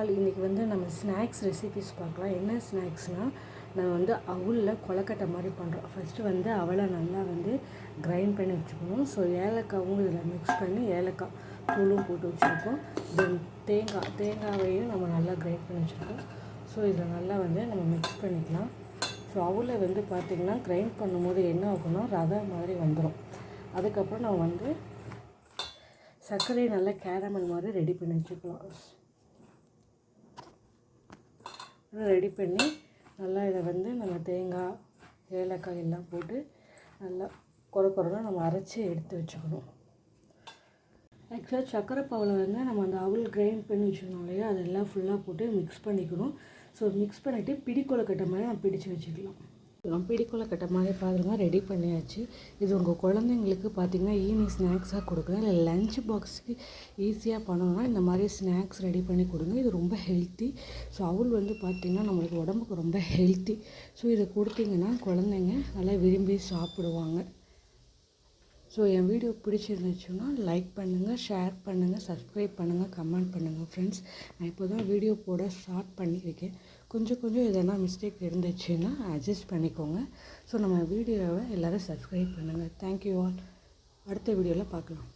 நாள் இன்றைக்கி வந்து நம்ம ஸ்நாக்ஸ் ரெசிபிஸ் பார்க்கலாம். என்ன ஸ்நாக்ஸ்னால் நம்ம வந்து அவுளில் கொலக்கட்டை மாதிரி பண்ணுறோம் ஃபஸ்ட்டு வந்து அவளை நல்லா வந்து கிரைண்ட் பண்ணி வச்சுக்கணும். ஸோ ஏலக்காவும் இதில் மிக்ஸ் பண்ணி ஏலக்காய் தூளும் போட்டு வச்சுருக்கோம். தென் தேங்காய் தேங்காவையும் நம்ம நல்லா கிரைண்ட் பண்ணி வச்சுருக்கோம். ஸோ இதில் நல்லா வந்து நம்ம மிக்ஸ் பண்ணிக்கலாம். ஸோ அவளை வந்து பார்த்திங்கன்னா கிரைண்ட் பண்ணும்போது என்ன ஆகும்னா ரவை மாதிரி வந்துடும் அதுக்கப்புறம் நம்ம வந்து சர்க்கரையை நல்லா கேரமல் மாதிரி ரெடி பண்ணி வச்சுக்கலாம். ரெடி பண்ணி நல்லா இதை வந்து நம்ம தேங்காய் ஏலக்காய் எல்லாம் போட்டு நல்லா குறை குறைனா நம்ம அரைச்சி எடுத்து வச்சுக்கணும். ஆக்சுவலாக சக்கரை பாவில் வந்து நம்ம அந்த அவல் கிரைண்ட் பண்ணி வச்சுக்கணும் இல்லையா? அதெல்லாம் ஃபுல்லாக போட்டு மிக்ஸ் பண்ணிக்கணும். ஸோ மிக்ஸ் பண்ணிவிட்டு பிடி கொழுக்கட்டை மாதிரி நம்ம பிடிச்சு வச்சுக்கலாம். நம்ம பிடி கட்ட மாதிரி பாருங்க ரெடி பண்ணியாச்சு. இது உங்கள் குழந்தைங்களுக்கு பார்த்தீங்கன்னா ஈவினிங் ஸ்நாக்ஸாக கொடுங்க. இல்லை லஞ்ச் பாக்ஸுக்கு ஈஸியாக பண்ணணும்னா இந்த மாதிரி ஸ்நாக்ஸ் ரெடி பண்ணி கொடுங்க. இது ரொம்ப ஹெல்த்தி ஸோ அவள் வந்து பார்த்திங்கன்னா நம்மளுக்கு உடம்புக்கு ரொம்ப ஹெல்த்தி ஸோ இதை கொடுத்தீங்கன்னா குழந்தைங்க நல்லா விரும்பி சாப்பிடுவாங்க. ஸோ என் வீடியோ பிடிச்சிருந்துச்சுன்னா லைக் பண்ணுங்கள் ஷேர் பண்ணுங்கள் சப்ஸ்கிரைப் பண்ணுங்கள் கமெண்ட் பண்ணுங்கள் ஃப்ரெண்ட்ஸ் நான் இப்போ தான் வீடியோ போட ஸ்டார்ட் பண்ணியிருக்கேன். கொஞ்சம் கொஞ்சம் எதனா மிஸ்டேக் இருந்துச்சுன்னா அட்ஜஸ்ட் பண்ணிக்கோங்க. ஸோ நம்ம வீடியோவை எல்லோரும் சப்ஸ்கிரைப் பண்ணுங்கள் தேங்க்யூ ஆல் அடுத்த வீடியோவில் பார்க்கலாம்.